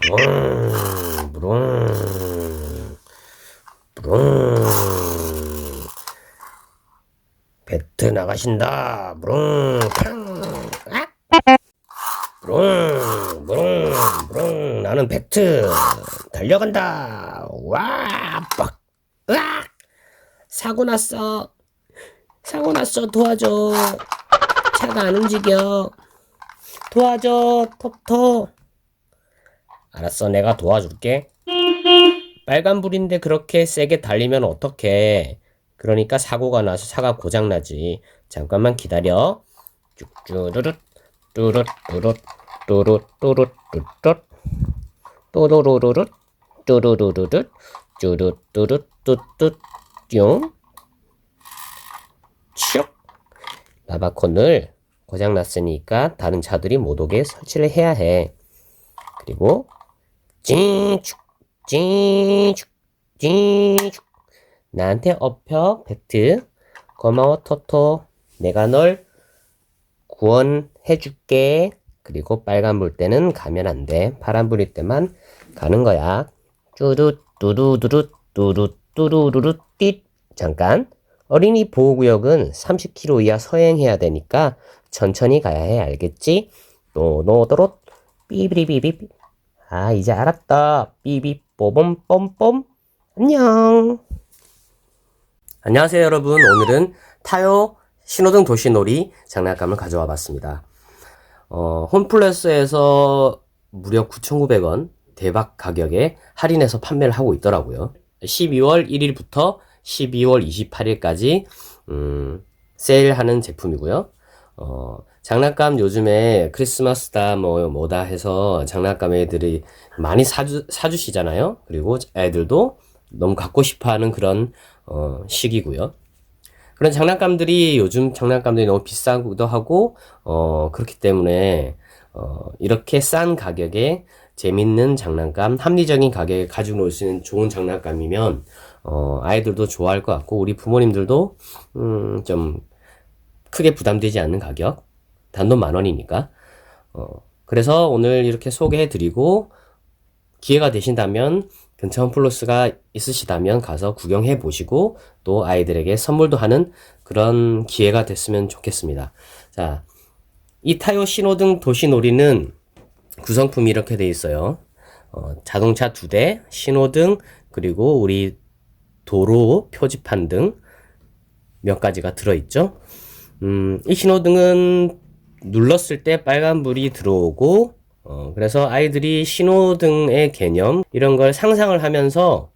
브롱, 브롱, 브롱. 배트 나가신다. 브롱, 팡. 아! 브롱, 브롱, 브롱. 나는 배트. 달려간다. 와, 빡. 으악! 사고 났어. 사고 났어. 도와줘. 차가 안 움직여. 도와줘, 톱톱. 알았어, 내가 도와줄게. 빨간불인데 그렇게 세게 달리면 어떡해. 그러니까 사고가 나서 차가 고장나지. 잠깐만 기다려. 쭉쭈르륵, 뚜릇, 뚜릇, 뚜릇, 뚜릇, 뚜릇, 또로로로릇, 뚜루루루릇, 쭈릇, 뚜릇, 뚜뚜, 뿅. 슉. 라바콘을 고장났으니까 다른 차들이 못 오게 설치를 해야 해. 그리고 찡축 찡축 찡축. 나한테 업혀 배트. 고마워 토토. 내가 널 구원해 줄게. 그리고 빨간 불 때는 가면 안 돼. 파란 불일 때만 가는 거야. 쭈루 뚜루 두루 뚜루 뚜루루루 띠. 잠깐. 어린이 보호구역은 30km 이하 서행해야 되니까 천천히 가야 해. 알겠지? 노노도롯. 삐비비비비 아 이제 알았다. 삐비 뽀범 뽐뽐 안녕. 안녕하세요 여러분. 오늘은 타요 신호등 도시놀이 장난감을 가져와 봤습니다. 어, 홈플러스에서 무려 9,900원 대박 가격에 할인해서 판매를 하고 있더라고요. 12월 1일부터 12월 28일까지 음, 세일하는 제품이고요 어, 장난감 요즘에 크리스마스다 뭐 뭐다 해서 장난감 애들이 많이 사주 사주시잖아요. 그리고 애들도 너무 갖고 싶어하는 그런 어, 시기고요. 그런 장난감들이 요즘 장난감들이 너무 비싸기도 하고 어, 그렇기 때문에 어, 이렇게 싼 가격에 재밌는 장난감, 합리적인 가격에 가지고 놀 수 있는 좋은 장난감이면 어, 아이들도 좋아할 것 같고 우리 부모님들도 음, 좀 크게 부담되지 않는 가격 단돈 만 원이니까. 어, 그래서 오늘 이렇게 소개해 드리고 기회가 되신다면 근처 홈플러스가 있으시다면 가서 구경해 보시고 또 아이들에게 선물도 하는 그런 기회가 됐으면 좋겠습니다. 자, 이 타요 신호등 도시놀이는 구성품이 이렇게 돼 있어요. 어, 자동차 두 대, 신호등, 그리고 우리 도로 표지판 등 몇 가지가 들어있죠. 음, 이 신호등은 눌렀을 때 빨간불이 들어오고 어, 그래서 아이들이 신호등의 개념 이런 걸 상상을 하면서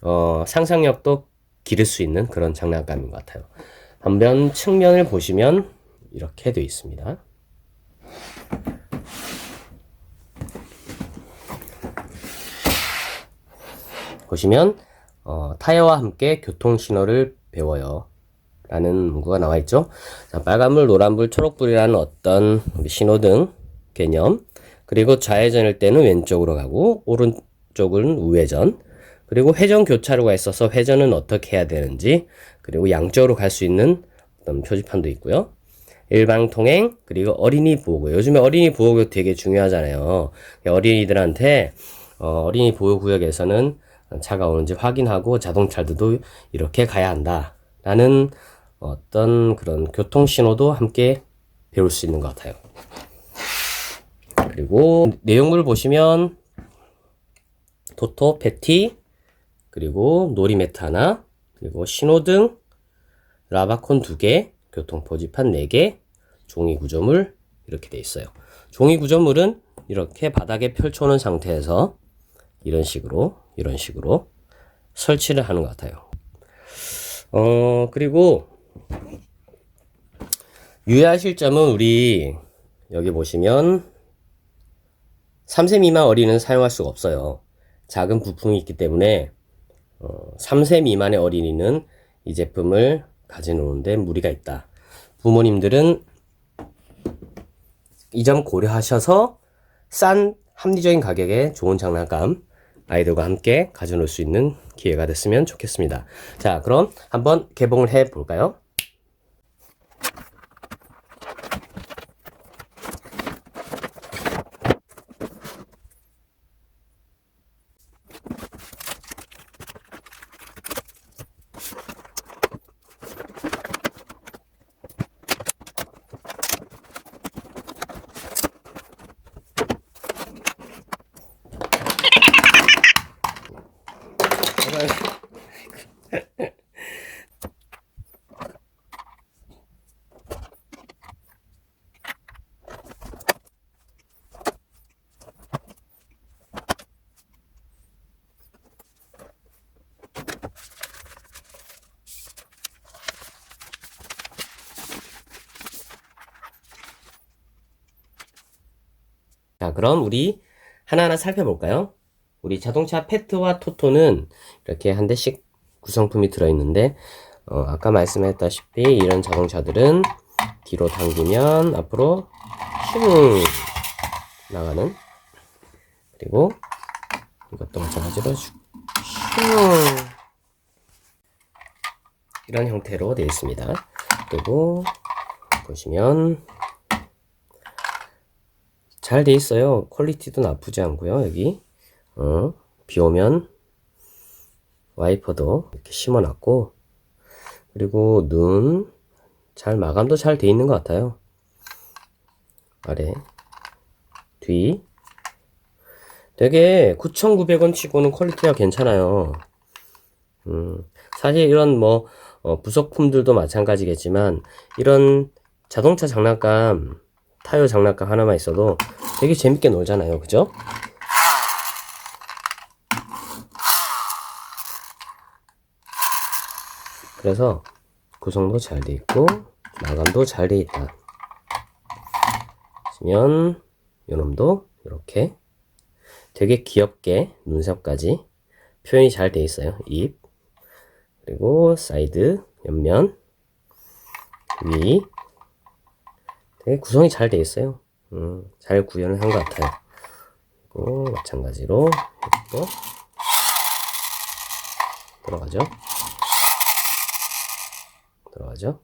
어, 상상력도 기를 수 있는 그런 장난감인 것 같아요. 반면 측면을 보시면 이렇게 되어 있습니다. 보시면 어, 타이어와 함께 교통 신호를 배워요. 라는 문구가 나와 있죠. 자, 빨간불, 노란불, 초록불이라는 어떤 신호등 개념. 그리고 좌회전일 때는 왼쪽으로 가고 오른쪽은 우회전. 그리고 회전 교차로가 있어서 회전은 어떻게 해야 되는지 그리고 양쪽으로 갈 수 있는 어떤 표지판도 있고요. 일방 통행 그리고 어린이 보호구역. 요즘에 어린이 보호구역 되게 중요하잖아요. 어린이들한테 어, 린이 보호구역에서는 차가 오는지 확인하고 자동차들도 이렇게 가야 한다. 라는 어떤 그런 교통 신호도 함께 배울 수 있는 것 같아요. 그리고 내용물을 보시면 도토, 패티, 그리고 놀이매트 하나, 그리고 신호등, 라바콘 두 개, 교통 표지판 네 개, 종이 구조물 이렇게 돼 있어요. 종이 구조물은 이렇게 바닥에 펼쳐놓은 상태에서 이런 식으로 이런 식으로 설치를 하는 것 같아요. 어 그리고 유의하실 점은 우리 여기 보시면 3세 미만 어린이는 사용할 수가 없어요. 작은 부품이 있기 때문에 어, 3세 미만의 어린이는 이 제품을 가져놓는데 무리가 있다. 부모님들은 이 점 고려하셔서 싼 합리적인 가격에 좋은 장난감 아이들과 함께 가져놓을 수 있는 기회가 됐으면 좋겠습니다. 자, 그럼 한번 개봉을 해 볼까요? 자, 그럼 우리 하나하나 살펴볼까요? 우리 자동차 페트와 토토는 이렇게 한 대씩 구성품이 들어있는데, 어, 아까 말씀했다시피 이런 자동차들은 뒤로 당기면 앞으로 슝 나가는 그리고 이것도 마찬가지로 슝 이런 형태로 되어 있습니다. 그리고 보시면 잘 돼 있어요. 퀄리티도 나쁘지 않고요. 여기 어, 비 오면 와이퍼도 이렇게 심어놨고 그리고 눈 잘 마감도 잘 돼 있는 것 같아요. 아래 뒤 되게 9,900원 치고는 퀄리티가 괜찮아요. 음, 사실 이런 뭐 어, 부속품들도 마찬가지겠지만 이런 자동차 장난감 타요 장난감 하나만 있어도 되게 재밌게 놀잖아요. 그죠? 그래서 구성도 잘 돼 있고 마감도 잘 돼 있다. 보시면 요놈도 이렇게 되게 귀엽게 눈썹까지 표현이 잘 돼 있어요. 입 그리고 사이드 옆면 위 되게 구성이 잘 돼 있어요. 음, 잘 구현을 한 것 같아요. 그리고 마찬가지로 이것도 들어가죠. 들어가죠.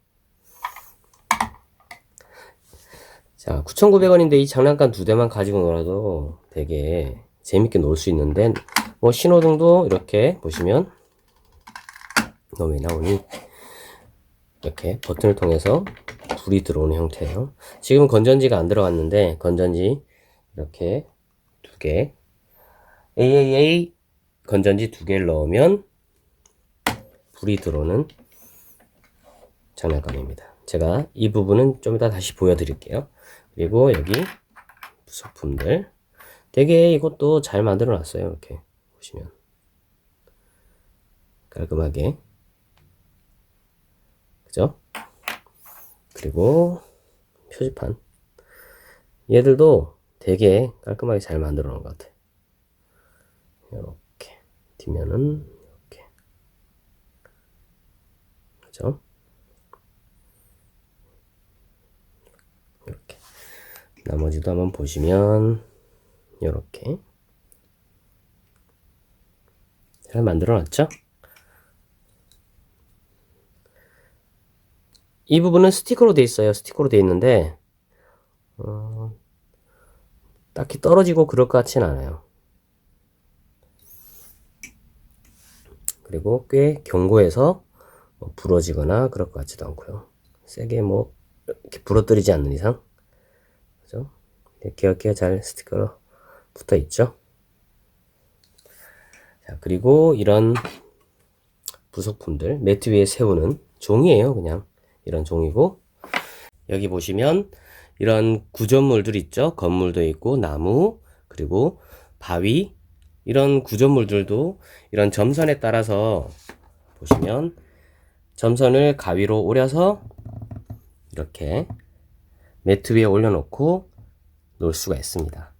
자, 9,900원인데 이 장난감 두 대만 가지고 놀아도 되게 재밌게 놀 수 있는데, 뭐 신호등도 이렇게 보시면, 놈이 나오니, 이렇게 버튼을 통해서 불이 들어오는 형태예요. 지금 건전지가 안 들어갔는데, 건전지 이렇게 두 개, AAA 건전지 두 개를 넣으면 불이 들어오는 장난감입니다. 제가 이 부분은 좀 이따 다시 보여드릴게요. 그리고 여기 부속품들 되게 이것도 잘 만들어 놨어요. 이렇게 보시면 깔끔하게 그죠? 그리고 표지판 얘들도 되게 깔끔하게 잘 만들어 놓은 것 같아요. 이렇게 뒷면은 이렇게 그죠? 이렇게 나머지도 한번 보시면 이렇게 잘 만들어 놨죠? 이 부분은 스티커로 돼 있어요. 스티커로 돼 있는데 어, 딱히 떨어지고 그럴 것 같진 않아요. 그리고 꽤 견고해서 뭐 부러지거나 그럴 것 같지도 않고요. 세게 뭐 이렇게 부러뜨리지 않는 이상 그죠? 이렇게 잘 스티커로 붙어 있죠. 자 그리고 이런 부속품들 매트 위에 세우는 종이에요. 그냥 이런 종이고 여기 보시면 이런 구조물들 있죠. 건물도 있고 나무 그리고 바위 이런 구조물들도 이런 점선에 따라서 보시면 점선을 가위로 오려서 이렇게 매트 위에 올려놓고 놓을 수가 있습니다.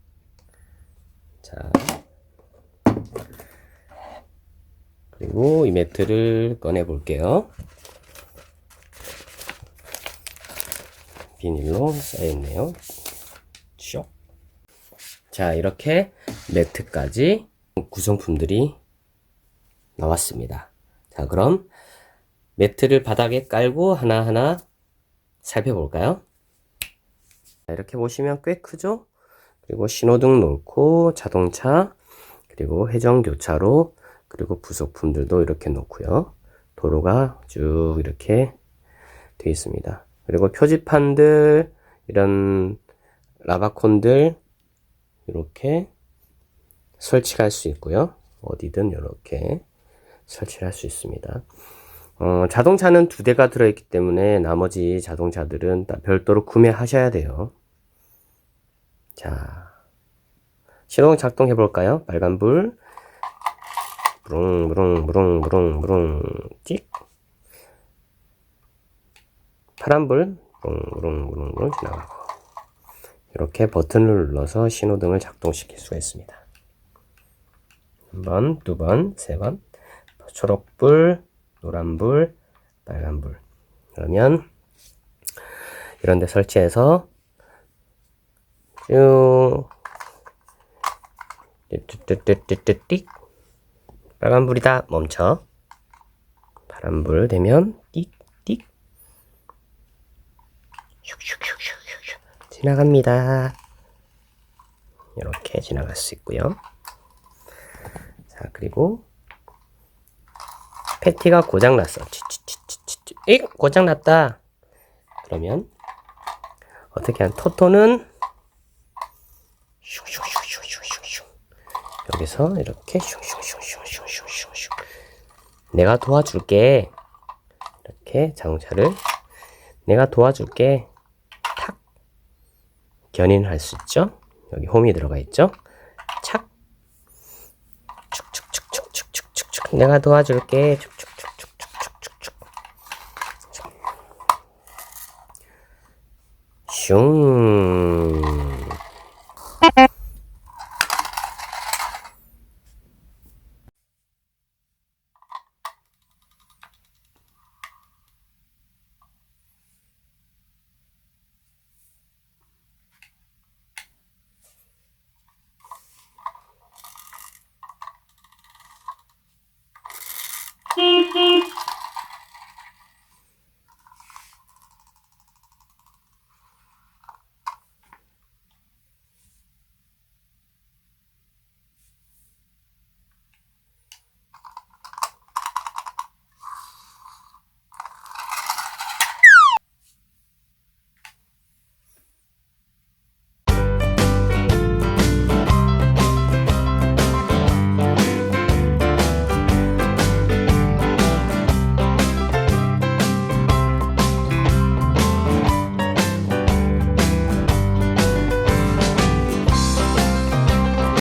자, 그리고 이 매트를 꺼내 볼게요. 비닐로 쌓여있네요. 쇽. 자, 이렇게 매트까지 구성품들이 나왔습니다. 자, 그럼 매트를 바닥에 깔고 하나하나 살펴볼까요? 자, 이렇게 보시면 꽤 크죠? 그리고 신호등 놓고 자동차 그리고 회전교차로 그리고 부속품들도 이렇게 놓고요. 도로가 쭉 이렇게 되어 있습니다. 그리고 표지판들 이런 라바콘들 이렇게 설치할 수 있고요. 어디든 이렇게 설치를 할수 있습니다. 어, 자동차는 두 대가 들어있기 때문에 나머지 자동차들은 별도로 구매하셔야 돼요. 자, 시동 작동해 볼까요? 빨간불. 부릉, 부릉, 부릉, 부릉, 부릉, 찍. 파란불. 부릉, 부릉 지나가고. 이렇게 버튼을 눌러서 신호등을 작동시킬 수가 있습니다. 한 번, 두 번, 세 번. 초록불, 노란불, 빨간불. 그러면 이런 데 설치해서 쭉 띠띠띠띠띠띠 빨간불이다 멈춰 파란불 되면 띡 띡 슉슉슉슉슉. 지나갑니다. 이렇게 지나갈 수 있고요. 자 그리고 패티가 고장 났어. 치치치치치 이 고장 났다. 그러면 어떻게 한 토토는 슉슉슉슉슉슉슉. 여기서 이렇게 슉슉슉슉슉슉슉 내가 도와줄게. 이렇게 자동차를 내가 도와줄게. 탁 견인을 할 수 있죠? 여기 홈이 들어가 있죠? 착. 축축축축축축축축. 내가 도와줄게. 축축축축축축축. 슝